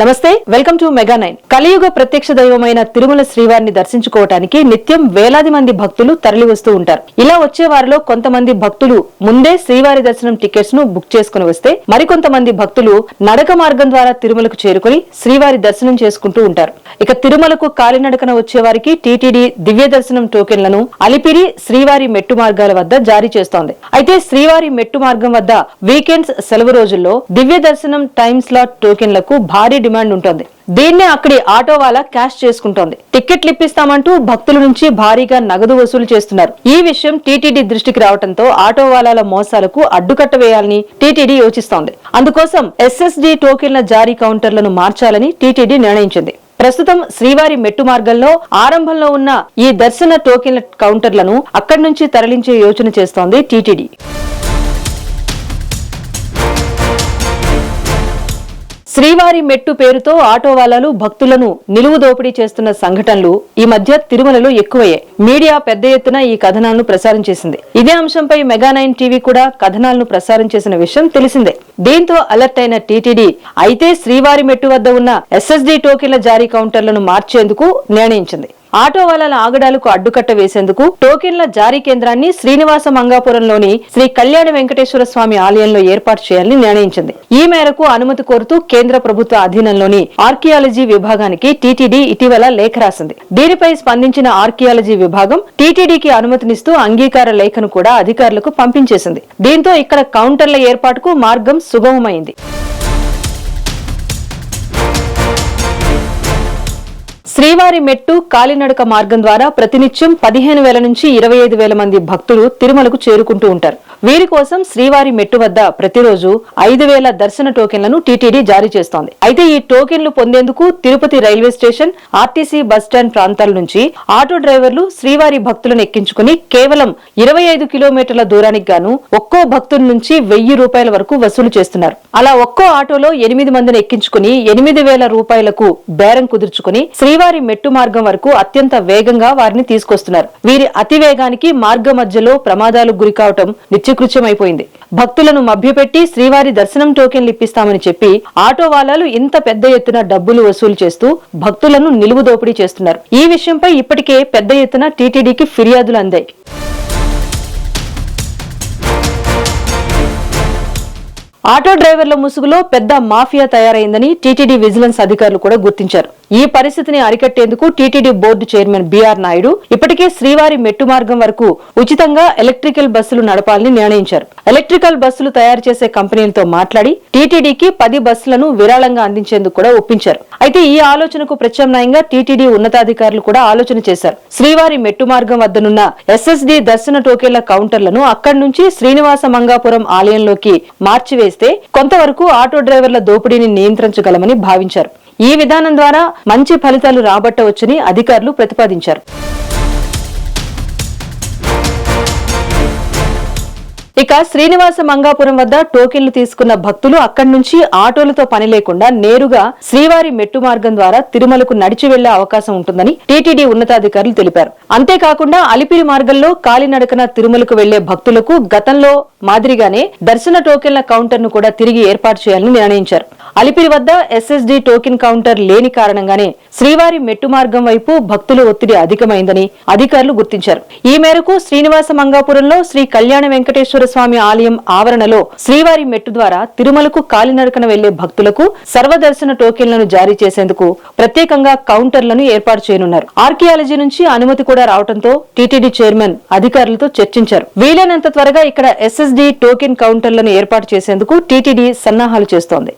నమస్తే welcome to mega nine. కలియుగ ప్రత్యక్ష దైవమైన తిరుమల శ్రీవారిని దర్శించుకోవటానికి నిత్యం వేలాది మంది భక్తులు తరలివస్తూ ఉంటారు. ఇలా వచ్చే వారిలో కొంతమంది భక్తులు ముందే శ్రీవారి దర్శనం టికెట్స్ను బుక్ చేసుకుని వస్తే మరికొంతమంది భక్తులు నడక మార్గం ద్వారా తిరుమలకు చేరుకుని శ్రీవారి దర్శనం చేసుకుంటూ ఉంటారు. ఇక తిరుమలకు కాలినడకన వచ్చే వారికి టీటీడీ దివ్య దర్శనం టోకెన్లను అలిపిరి శ్రీవారి మెట్టు మార్గాల వద్ద జారీ చేస్తోంది. అయితే శ్రీవారి మెట్టు మార్గం వద్ద వీకెండ్స్ సెలవు రోజుల్లో దివ్య దర్శనం టైమ్ స్లాట్ టోకెన్లకు భారీ డిమాండ్ ఉంటుంది. దీన్నే అక్కడి ఆటో వాళ్ళ క్యాష్ చేసుకుంటోంది. టికెట్లు ఇప్పిస్తామంటూ భక్తుల నుంచి భారీగా నగదు వసూలు చేస్తున్నారు. ఈ విషయం టీటీడీ దృష్టికి రావడంతో ఆటో వాలాల మోసాలకు అడ్డుకట్ట వేయాలని టీటీడీ యోచిస్తోంది. అందుకోసం ఎస్ఎస్డి టోకెన్ల జారీ కౌంటర్లను మార్చాలని టీటీడీ నిర్ణయించింది. ప్రస్తుతం శ్రీవారి మెట్టు మార్గంలో ఆరంభంలో ఉన్న ఈ దర్శన టోకెన్ల కౌంటర్లను అక్కడి నుంచి తరలించే యోచన చేస్తోంది టీటీడీ. శ్రీవారి మెట్టు పేరుతో ఆటో వాలాలు భక్తులను నిలువు దోపిడీ చేస్తున్న సంఘటనలు ఈ మధ్య తిరుమలలో ఎక్కువయ్యాయి. మీడియా పెద్ద ఎత్తున ఈ కథనాలను ప్రసారం చేసింది. ఇదే అంశంపై మెగా నైన్ టీవీ కూడా కథనాలను ప్రసారం చేసిన విషయం తెలిసిందే. దీంతో అలర్ట్ అయిన టీటీడీ అయితే శ్రీవారి మెట్టు వద్ద ఉన్న ఎస్ఎస్డి టోకెన్ల జారీ కౌంటర్లను మార్చేందుకు నిర్ణయించింది. ఆటో వాలాల ఆగడాలకు అడ్డుకట్ట వేసేందుకు టోకెన్ల జారీ కేంద్రాన్ని శ్రీనివాస మంగాపురంలోని శ్రీ కళ్యాణ వెంకటేశ్వర స్వామి ఆలయంలో ఏర్పాటు చేయాలని నిర్ణయించింది. ఈ మేరకు అనుమతి కోరుతూ కేంద్ర ప్రభుత్వ అధీనంలోని ఆర్కియాలజీ విభాగానికి టీటీడీ ఇటీవల లేఖ రాసింది. దీనిపై స్పందించిన ఆర్కియాలజీ విభాగం టీటీడీకి అనుమతినిస్తూ అంగీకార లేఖను కూడా అధికారులకు పంపించేసింది. దీంతో ఇక్కడ కౌంటర్ల ఏర్పాటుకు మార్గం సుగమమైంది. శ్రీవారి మెట్టు కాలినడక మార్గం ద్వారా ప్రతినిత్యం పదిహేను వేల నుంచి ఇరవై ఐదు వేల మంది భక్తులు తిరుమలకు చేరుకుంటూ ఉంటారు. వీరి కోసం శ్రీవారి మెట్టు వద్ద ప్రతిరోజు ఐదు వేల దర్శన టోకెన్లను టీటీడీ జారీ చేస్తోంది. అయితే ఈ టోకెన్లు పొందేందుకు Tirupati railway station RTC bus stand ప్రాంతాల నుంచి ఆటో డ్రైవర్లు శ్రీవారి భక్తులను ఎక్కించుకుని కేవలం ఇరవై ఐదు కిలోమీటర్ల దూరానికి గాను ఒక్కో భక్తుల నుంచి వెయ్యి రూపాయల వరకు వసూలు చేస్తున్నారు. అలా ఒక్కో ఆటోలో ఎనిమిది మందిని ఎక్కించుకుని ఎనిమిది వేల రూపాయలకు బేరం కుదుర్చుకుని శ్రీవారి మెట్టు మార్గం వరకు అత్యంత వేగంగా వారిని తీసుకొస్తున్నారు. వీరి అతి వేగానికి మార్గ మధ్యలో ప్రమాదాలకు గురికావటం నిత్య కృత్యమైపోయింది. భక్తులను మభ్యపెట్టి శ్రీవారి దర్శనం టోకెన్లు ఇప్పిస్తామని చెప్పి ఆటో వాలాలు ఇంత పెద్ద ఎత్తున డబ్బులు వసూలు చేస్తూ భక్తులను నిలువు దోపిడీ చేస్తున్నారు. ఈ విషయంపై ఇప్పటికే పెద్ద ఎత్తున టీటీడీకి ఫిర్యాదులు అందాయి. ఆటో డ్రైవర్ల ముసుగులో పెద్ద మాఫియా తయారైందని టీటీడీ విజిలెన్స్ అధికారులు కూడా గుర్తించారు. ఈ పరిస్థితిని అరికట్టేందుకు TTD board chairman BR Naidu ఇప్పటికే శ్రీవారి మెట్టు మార్గం వరకు ఉచితంగా ఎలక్ట్రికల్ బస్సులు నడపాలని నిర్ణయించారు. ఎలక్ట్రికల్ బస్సులు తయారు చేసే కంపెనీలతో మాట్లాడి టీటీడీకి పది బస్సులను విరాళంగా అందించేందుకు కూడా ఒప్పించారు. అయితే ఈ ఆలోచనకు ప్రత్యామ్నాయంగా టీటీడీ ఉన్నతాధికారులు కూడా ఆలోచన చేశారు. శ్రీవారి మెట్టు మార్గం వద్దనున్న ఎస్ఎస్డి దర్శన టోకెళ్ళ కౌంటర్లను అక్కడి నుంచి శ్రీనివాస మంగాపురం ఆలయంలోకి చేస్తే కొంతవరకు ఆటో డ్రైవర్ల దోపిడీని నియంత్రించగలమని భావించారు. ఈ విధానం ద్వారా మంచి ఫలితాలు రాబట్టవచ్చని అధికారులు ప్రతిపాదించారు. ఇక శ్రీనివాస మంగాపురం వద్ద టోకెన్లు తీసుకున్న భక్తులు అక్కడి నుంచి ఆటోలతో పని లేకుండా నేరుగా శ్రీవారి మెట్టు మార్గం ద్వారా తిరుమలకు నడిచి వెళ్ళే అవకాశం ఉంటుందని టీటీడీ ఉన్నతాధికారులు తెలిపారు. అంతేకాకుండా అలిపిరి మార్గంలో కాలినడకన తిరుమలకు వెళ్ళే భక్తులకు గతంలో మాదిరిగానే దర్శన టోకెన్ల కౌంటర్ను కూడా తిరిగి ఏర్పాటు చేయాలని నిర్ణయించారు. అలిపిరి వద్ద ఎస్ఎస్డి టోకెన్ కౌంటర్ లేని కారణంగానే శ్రీవారి మెట్టు మార్గం వైపు భక్తుల ఒత్తిడి అధికమైందని అధికారులు గుర్తించారు. ఈ మేరకు శ్రీనివాస మంగాపురంలో శ్రీ కళ్యాణ వెంకటేశ్వర స్వామి ఆలయం ఆవరణలో శ్రీవారి మెట్టు ద్వారా తిరుమలకు కాలినడకన వెళ్ళే భక్తులకు సర్వదర్శన టోకెన్లను జారీ చేసేందుకు ప్రత్యేకంగా కౌంటర్లను ఏర్పాటు చేయనున్నారు. ఆర్కియాలజీ నుంచి అనుమతి కూడా రావడంతో టీటీడీ చైర్మన్ అధికారులతో చర్చించారు. వీలైనంత త్వరగా ఇక్కడ ఎస్ఎస్డి టోకెన్ కౌంటర్లను ఏర్పాటు చేసేందుకు టీటీడీ సన్నాహాలు చేస్తోంది.